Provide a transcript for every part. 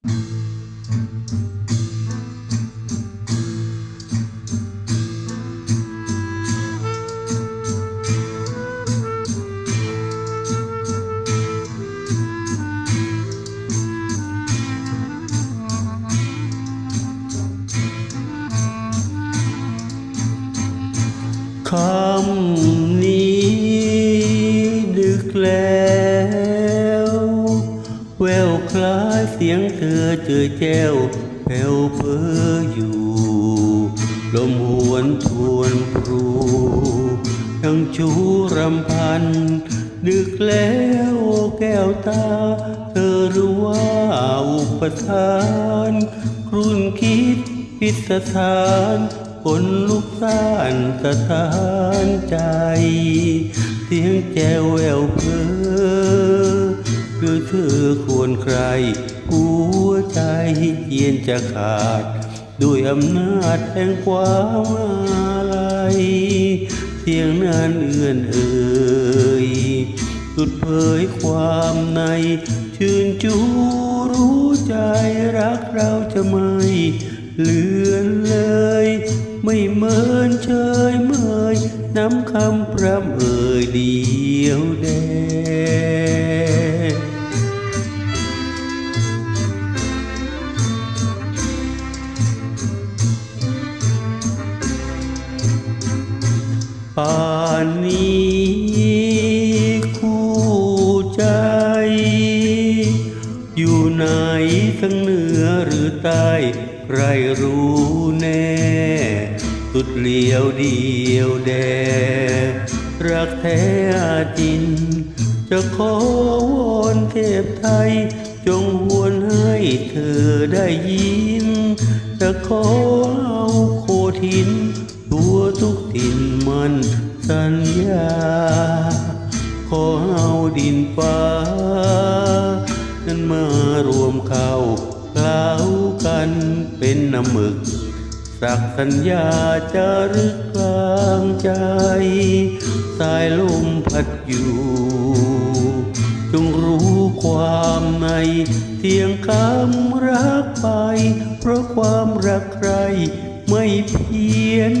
คำนี้ดึกแล้ว ววคล้ายเสียงเธอเจอแจ้วแผ่วเพ้ออยู่ ลมหวนทวนพรูยังชูรำพันดึกแล้วแก้วตา เธอรู้ว่าอุปทาน ครุ่นคิดพิสถานคนลุกซ่านสะท้านใจ เสียงแจวแววเพอ หรือเธอควรใคร หัวใจเย็นจะขาด ด้วยอำนาจแห่งความอะไรเสียงนั้นเอื้อนเอ่ยสุดเผยความใน ชื่นจูรู้ใจรักเราจะไม่เลือนเลย ไม่เมินเฉยเมยน้ำคำพร่ำเอ่ยเดียวแด ป่านนี้คู่ใจ อยู่ไหนทั้งเหนือหรือใต้ใครรู้แน่ สุดเลี้ยวเดียวแด รักแท้จริงจะขอวอนเทพไทย จงหวนให้เธอได้ยิน จะขอเอาโคทินตัวิ่นมันสัญญา ขอเอาดินฟ้า นั้นมารวมเข้าเคล้ากันเป็นน้ำหมึก สักสัญญาจะรึกกลางใจ สายลมพัดอยู่จงรู้ความในเสียงคำรักไป เพราะความรักใครไม่เพี้ยน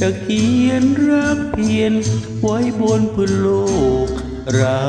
จะเขียนรักเพียนไว้บนพื้นโลกเรา